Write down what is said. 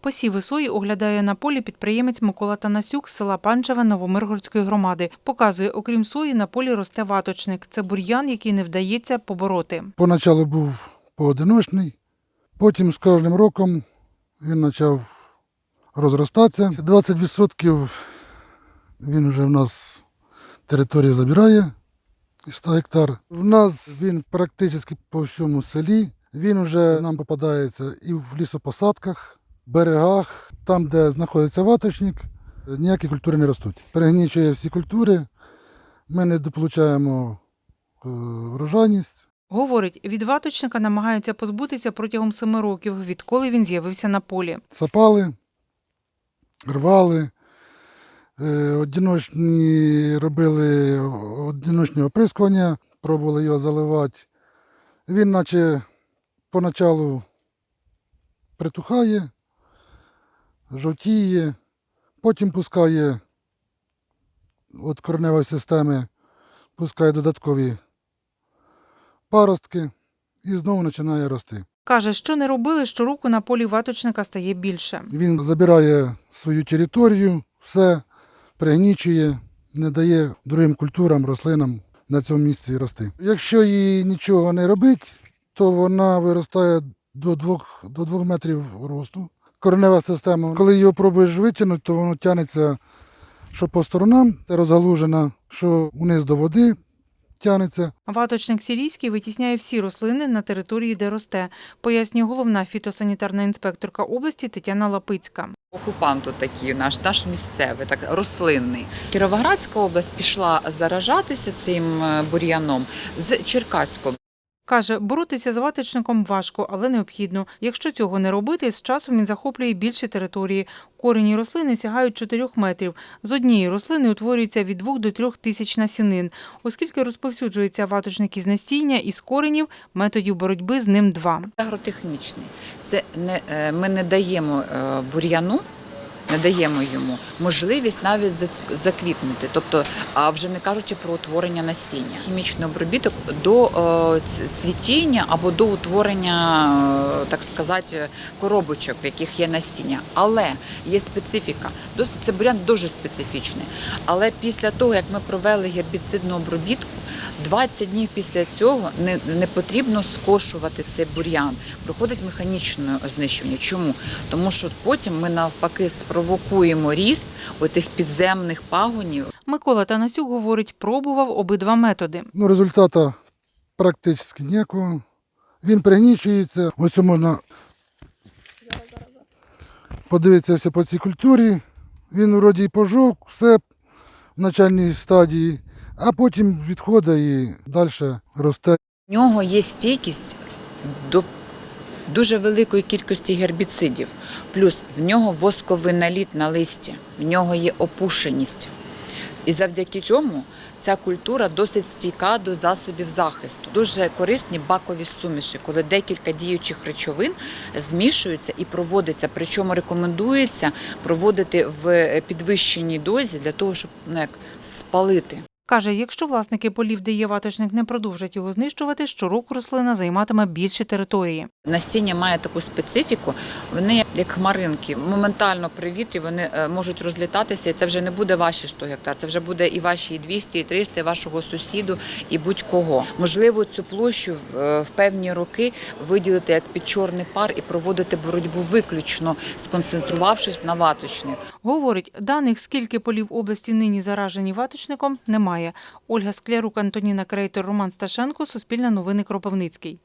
Посіви сої оглядає на полі підприємець Микола Танасюк з села Панчеве Новомиргородської громади. Показує, окрім сої, на полі росте ваточник. Це бур'ян, який не вдається побороти. Поначалу був поодиночний, потім з кожним роком він почав розростатися. 20% він вже в нас територію забирає 100 гектар. В нас він практично по всьому селі. Він вже нам попадається і в лісопосадках, берегах, там, де знаходиться ваточник, ніякі культури не ростуть. Перегнічує всі культури. Ми не дополучаємо е, врожайність. Говорить, від ваточника намагається позбутися протягом семи років, відколи він з'явився на полі. сапали, рвали, е, одиночні робили одиночні оприскування, пробували його заливати. Він наче поначалу притухає, жовтіє, потім пускає від кореневої системи, пускає додаткові паростки і знову починає рости. Каже, що не робили, щороку на полі ваточника стає більше. Він забирає свою територію, все пригнічує, не дає другим культурам, рослинам на цьому місці рости. Якщо їй нічого не робить, то вона виростає до 2, до 2 метрів росту. Коренева система, коли його пробуєш витягнути, то воно тягнеться що по сторонам, розгалужена, що вниз до води тягнеться. Ваточник сірійський витісняє всі рослини на території, де росте, пояснює головна фітосанітарна інспекторка області Тетяна Лапицька. Окупант такий наш, наш місцевий, так рослинний. Кіровоградська область пішла заражатися цим е, бур'яном з Черкаської. Каже, боротися з ваточником важко, але необхідно. Якщо цього не робити, з часом він захоплює більші території. Корені рослини сягають 4 метрів. З однієї рослини утворюється від 2 до 3 тисяч насінин. Оскільки розповсюджується ваточник із насіння, із коренів, методів боротьби з ним два. Агротехнічний. Це не, е, ми не даємо е, бур'яну, не даємо йому можливість навіть заквітнути. Тобто, а вже не кажучи про утворення насіння. Хімічний обробіток до е, цвітіння або до утворення, е, так сказати, коробочок, в яких є насіння. Але є специфіка. Досить це бурян дуже специфічний. Але після того, як ми провели гербіцидну обробітку, 20 днів після цього не, не потрібно скошувати цей бур'ян. Проходить механічне знищення. Чому? Тому що потім ми навпаки спровокуємо ріст отих підземних пагонів. Микола Танасюк говорить, пробував обидва методи. Ну, результату практично ніякого. Він пригнічується. Ось можна подивитися по цій культурі. Він вроді і пожовк, все в начальній стадії, а потім відходить і далі росте. В нього є стійкість до дуже великої кількості гербіцидів. Плюс в нього восковий наліт на листі, в нього є опушеність. І завдяки цьому ця культура досить стійка до засобів захисту. Дуже корисні бакові суміші, коли декілька діючих речовин змішуються і проводиться. Причому рекомендується проводити в підвищеній дозі для того, щоб ну, як, спалити. Каже, якщо власники полів, де є ваточник, не продовжать його знищувати, щороку рослина займатиме більші території. Насіння має таку специфіку, вони як хмаринки, моментально при вітрі вони е, можуть розлітатися, і це вже не буде ваші 100 гектар, це вже буде і ваші і 200, і 300, і вашого сусіду, і будь-кого. Можливо, цю площу в е, певні роки виділити як під чорний пар і проводити боротьбу виключно сконцентрувавшись на ваточних. Говорить, даних, скільки полів області нині заражені ваточником, немає. Ольга Склярук, Антоніна Крейтор, Роман Сташенко, Суспільне новини Кропивницький.